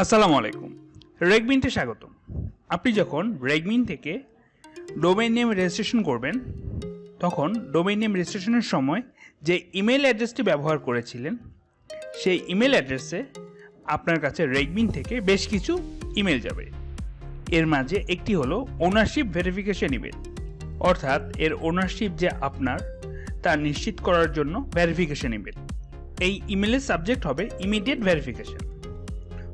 আসসালামু আলাইকুম। রেগমিনতে স্বাগতম। আপনি যখন রেগমিন থেকে ডোমেইন নেম রেজিস্ট্রেশন করবেন, তখন ডোমেইন নেম রেজিস্ট্রেশনের সময় যে ইমেল অ্যাড্রেসটি ব্যবহার করেছিলেন, সেই ইমেল অ্যাড্রেসে আপনার কাছে রেগমিন থেকে বেশ কিছু ইমেল যাবে। এর মাঝে একটি হলো ওনারশিপ ভেরিফিকেশন ইমেল অর্থাৎ এর ওনারশিপ যে আপনার, তা নিশ্চিত করার জন্য ভেরিফিকেশন ইমেল এই ইমেলের সাবজেক্ট হবে ইমিডিয়েট ভেরিফিকেশন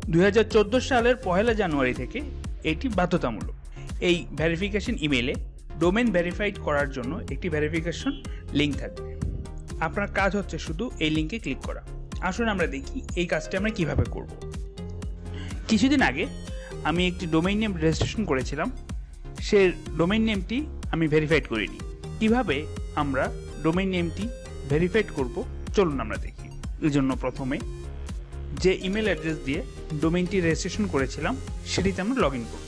দুই হাজার চোদ্দ সালের পহেলা জানুয়ারি থেকে এটি বাধ্যতামূলক। এই ভেরিফিকেশন ইমেলে ডোমেন ভেরিফাইড করার জন্য একটি ভেরিফিকেশন লিঙ্ক থাকবে। আপনার কাজ হচ্ছে শুধু এই লিঙ্কে ক্লিক করা। আসুন আমরা দেখি এই কাজটি আমরা কীভাবে করব। কিছুদিন আগে আমি একটি ডোমেইন নেম রেজিস্ট্রেশন করেছিলাম। সে ডোমেইন নেমটি আমি ভেরিফাইড করিনি। কীভাবে আমরা ডোমেইন নেমটি ভেরিফাইড করব? চলুন আমরা দেখি। এই জন্য প্রথমে যে ইমেল অ্যাড্রেস দিয়ে ডোমেইনটি রেজিস্ট্রেশন করেছিলাম, সেটিতে আমরা লগ ইন করব।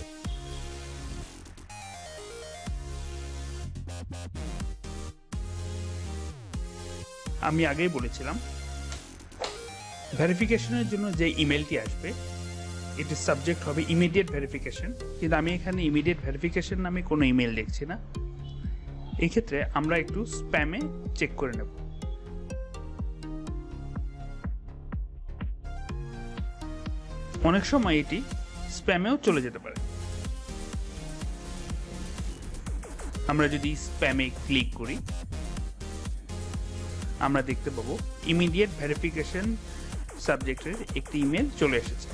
আমি আগেই বলেছিলাম ভেরিফিকেশনের জন্য যে ইমেলটি আসবে এটির সাবজেক্ট হবে ইমিডিয়েট ভেরিফিকেশন কিন্তু আমি এখানে ইমিডিয়েট ভেরিফিকেশন নামে কোনো ইমেল দেখছি না। এক্ষেত্রে আমরা একটু স্প্যামে চেক করে নেব। অনেক সময় এটি স্প্যামেও চলে যেতে পারে। আমরা যদি স্প্যামে ক্লিক করি, আমরা দেখতে পাবো ইমিডিয়েট ভেরিফিকেশন সাবজেক্টের একটি ইমেল চলে এসেছে।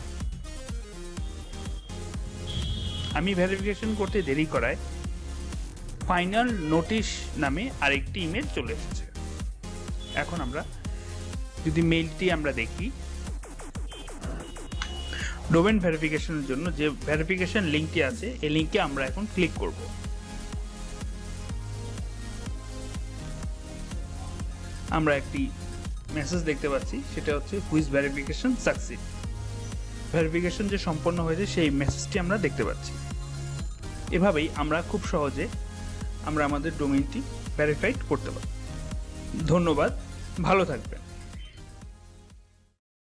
আমি ভেরিফিকেশন করতে দেরি করায় ফাইনাল নোটিশ নামে আরেকটি ইমেল চলে এসেছে। এখন আমরা যদি মেইলটি আমরা দেখি ডোমেন ভেরিফিকেশনের জন্য যে ভেরিফিকেশন লিঙ্কটি আছে, এই লিঙ্কে আমরা এখন ক্লিক করব। আমরা একটি মেসেজ দেখতে পাচ্ছি, সেটা হচ্ছে হুইজ ভেরিফিকেশন সাকসিড ভেরিফিকেশন যে সম্পন্ন হয়েছে, সেই মেসেজটি আমরা দেখতে পাচ্ছি। এভাবেই আমরা খুব সহজে আমরা আমাদের ডোমেইনটি ভেরিফাইড করতে পারি। ধন্যবাদ, ভালো থাকবেন।